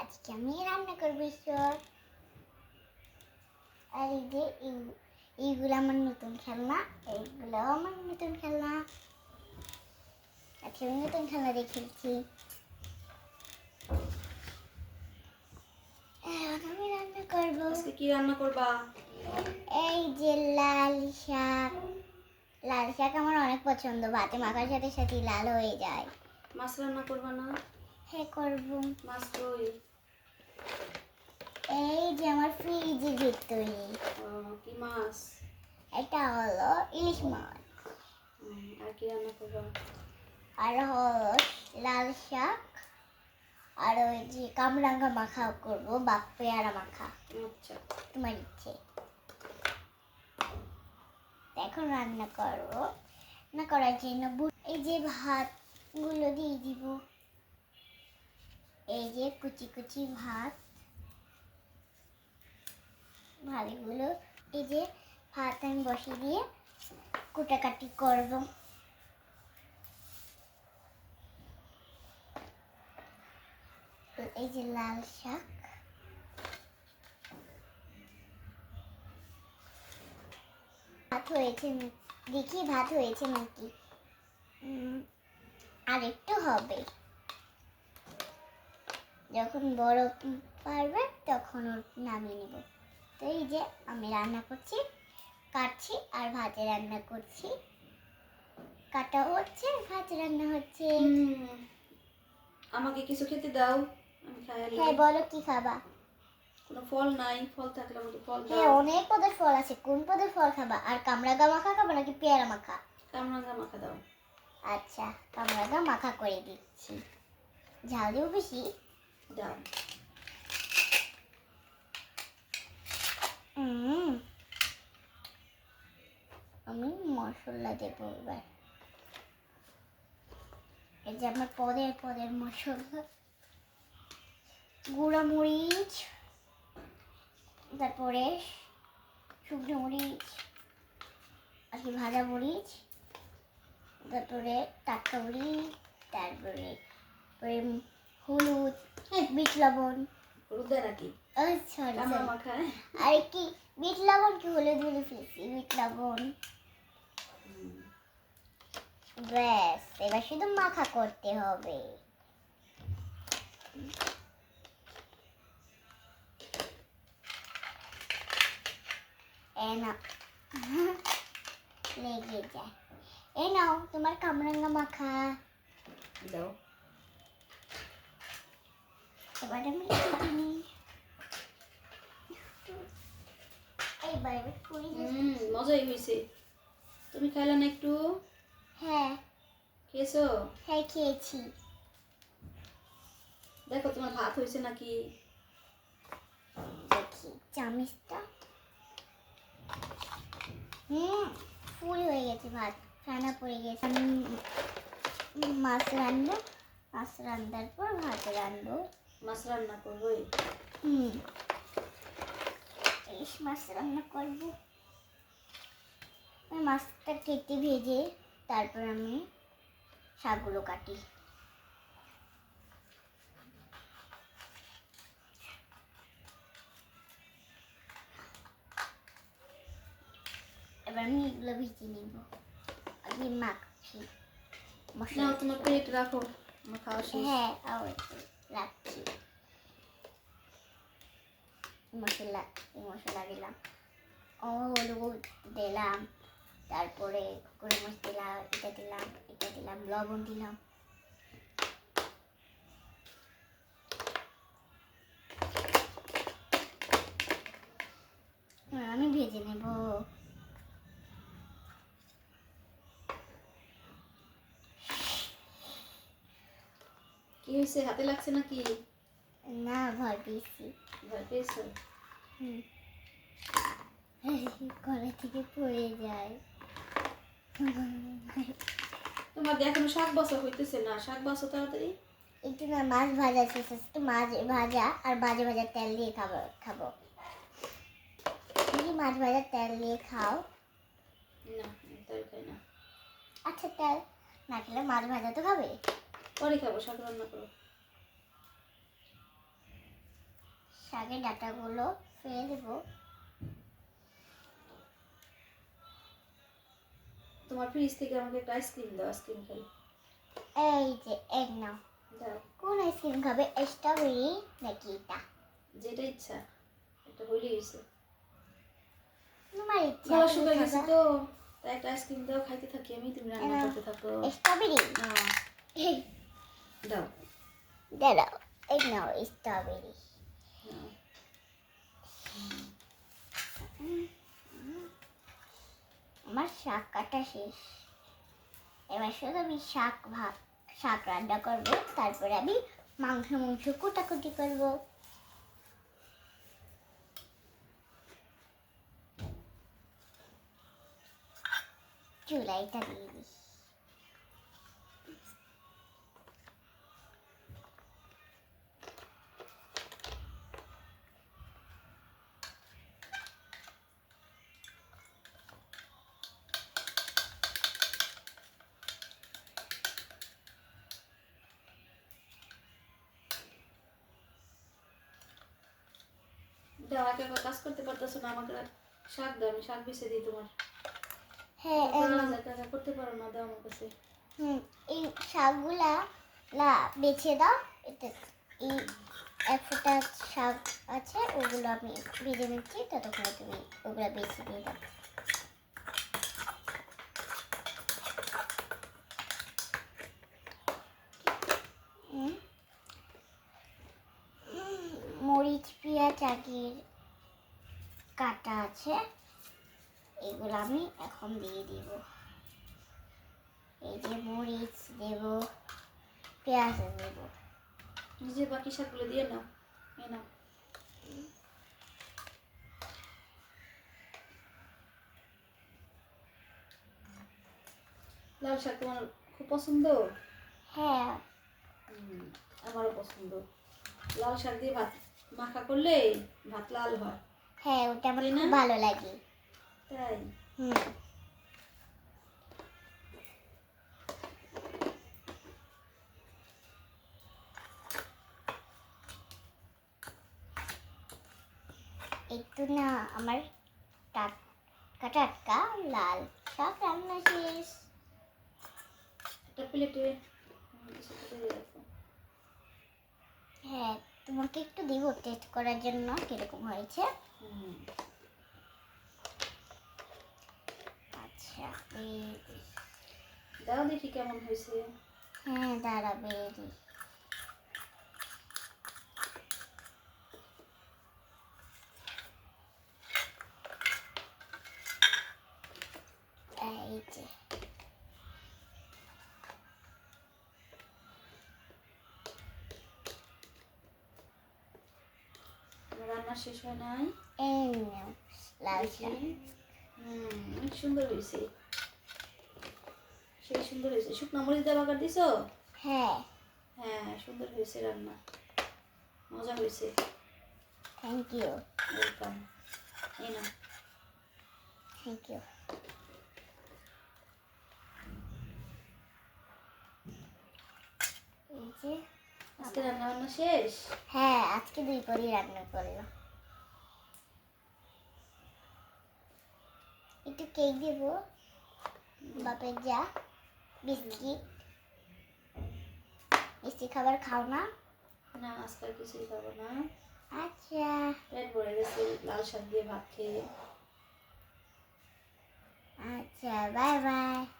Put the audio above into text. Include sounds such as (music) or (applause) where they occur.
আজকে আমি রান্না করব ঈশ্বর। আর এই যে এইগুলো আমার নতুন খেলনা এইগুলো আমার নতুন খেলনা। আজকে আমি নতুন খেলনা দিয়ে খেলছি। আমি রান্না করব। আজকে কি রান্না করবা? এই যে লাল শাক। লাল শাক আমার অনেক পছন্দ ভাতে মাখার সাথে সাথে লাল হয়ে যায়। মাছ রান্না করবা না? হ্যাঁ করব। মাছ কই এই যে আমার ভিতরে কি মাছ? এটা হলো ইলিশ মাছ। আর কি রান্না করবা? আর হলো লাল শাক। আর ওই যে কামরাঙ্গা মাখা করব বা পেয়ারা মাখা। আচ্ছা। তোমার ইচ্ছে। এখন রান্না করব। রান্না করার জন্য এই যে ভাতগুলো দিয়ে দিব। এই যে কুচি কুচি ভাত। ভাতগুলো এই যে ভাত আমি বসিয়ে দিয়ে কুটাকাটি করব। এই যে লাল শাক। ভাত হয়েছে দেখি ভাত হয়েছে নাকি? আর একটু হবে। যখন বড় পারবে তখন ওর নামিয়ে নেব। তো এই যে আমি রান্না করছি কাটছি আর ভাতে রান্না করছি। কাটা হচ্ছে ভাতে রান্না হচ্ছে। আমাকে কিছু খেতে দাও আমি খাই হ্যাঁ বলো কি খাবা? কোনো ফল নাই ফল থাকলে আমাকে ফল হ্যাঁ অনেক পদের ফল আছে কোন পদের ফল খাবা? আর কামরাগা মাখা খাবা নাকি পেয়ারা মাখা? কামরাঙ্গা মাখা দাও। আচ্ছা কামরাগা মাখা করে দিচ্ছি। ঝাল দেবো বেশি? দাও। আমি মশলা দেবো এবার। এই যে আমার পদের পদের মশলা। গুঁড়া মরিচ তারপরে শুকনো মরিচ, আর কি ভাজা মরিচ, তারপরে টাটকা মরিচ তারপরে হলুদ বিট লবণ। হলুদ নাকি? আর কি বিট লবণ কি হলুদ ফেলছি বিট লবণ। ব্যাস এবার শুধু মাখা করতে হবে। এ নাও। লেগে যায়। এ নাও তোমার কামরাঙ্গা মাখা। দাও। এবার আমি কেটে নিই মজাই হয়েছে তুমি খাইলে না একটু? হ্যাঁ। খেয়েছো? হ্যাঁ খেয়েছি। দেখো তোমার ভাত হয়েছে নাকি? দেখি চামিচটা। হুম ফুল হয়ে গেছে ভাত। ফেনা পড়ে গেছে। আমি মাছ রান্না মাছ রান্নার পর ভাত রান্নবো মাছ রান্না হুম। ইলিশ মাছ রান্না করব। আমি মাছটা কেটে ভেজে তারপর আমি শাকগুলো কাটি। এবার আমি এগুলো ভেজে নিব। আগে মাখছি। মশলা তোমার প্লেট রাখো। আমার খাওয়া হ্যাঁ অবশ্যই মশলা মশলা দিলাম। হলুদ দিলাম তারপরে গরম দিলাম এটা দিলাম এটা দিলাম লবণ দিলাম। হ্যাঁ, আমি ভেজে নেব। কি হয়েছে? হাতে লাগছে নাকি? না ভয় পেয়েছি ভয় পেয়েছ গলা থেকে পড়ে যায়। তোমার এখনও শাক বাসা হইতেছে না শাক বাসা তাড়াতাড়ি। একটু না মাছ ভাজা শেষ একটু মাছ ভাজা আর ভাজা ভাজা তেল দিয়ে খাব খাব। তুমি মাছ ভাজা তেল দিয়ে খাও। না তাই খাই না। আচ্ছা তেল না খেলে মাছ ভাজা তো খাবে। পরে খাব শাক রান্না করো। শাকের ডাটাগুলো ফেলে দেবো। তোমার ফ্রিজ থেকে আমাকে একটা আইসক্রিম দাও আইসক্রিম খাই। এই যে এক নাও। দাও। কোন আইসক্রিম খাবে? স্ট্রবেরি নাকি এটা? যেটা ইচ্ছা। এটা হইলে গেছে তোমার ইচ্ছা গলা শুকাই গেছে তো। তাই একটা আইসক্রিম দাও খাইতে থাকি আমি তুমি রান্না করতে থাকো। স্ট্রবেরি না (laughs) দাও। দাঁড়াও এই নাও স্ট্রবেরি আমার শাক কাটা শেষ। এবার শুধু আমি শাক ভাত, শাক রান্না করব, তারপরে আমি মাংস মাংস কুটাকুটি করব। চুলাইটা দিয়ে দিই একা কাজ করতে পারতেছো না আমাকে শাক দাও আমি শাক বেছে দিই তোমার। হ্যাঁ করতে পারো না দাও আমার কাছে। হুম এই শাকগুলা লা বেছে দাও। এটা এই এক ফোঁটা শাক আছে ওগুলো আমি ভেজে নিচ্ছি ততক্ষণে তুমি ওগুলো বেছে দিয়ে দাও। মরিচ পেঁয়াজ আগের কাটা আছে এগুলো আমি এখন দিয়ে দিব। এই যে মরিচ দেব পেঁয়াজ দেব। নিজে বাকি শাকগুলো দিয়ে নাও এ নাও। লাল শাক তোমার খুব পছন্দ? হ্যাঁ। আমারও পছন্দ। লাল শাক দিয়ে ভাত মাখা করলে ভাত লাল হয়। হ্যাঁ ওটা আমার খুব ভালো লাগে। তাই? হুম। একটু না আমার টাটকা টাটকা লাল শাক রান্না শেষ। একটা প্লেটে। হ্যাঁ তোমাকে একটু দিব টেস্ট করার জন্য কীরকম হয়েছে? আচ্ছা দাও দেখি কেমন হয়েছে। হ্যাঁ দিই। এই রান্না শেষ হয় নাই? এই নাও লাল হুম, সুন্দর হয়েছে সেই সুন্দর হয়েছে শুকনো মরিচ দিয়ে বাগার দিছো হ্যাঁ হ্যাঁ সুন্দর হয়েছে রান্না মজা হয়েছে থ্যাংক ইউ ওয়েলকাম এই না থ্যাংক ইউ আজকে রান্না বান্না শেষ? হ্যাঁ আজকে দুই পরই রান্না করল একটু কেক দেবো। বাপের যা বিস্কিট। মিষ্টি খাবার খাও না। না আর কিছুই খাব না। আচ্ছা। পেট ভরে গেছে লাল শাক দিয়ে ভাত খেয়ে। আচ্ছা বাই বাই।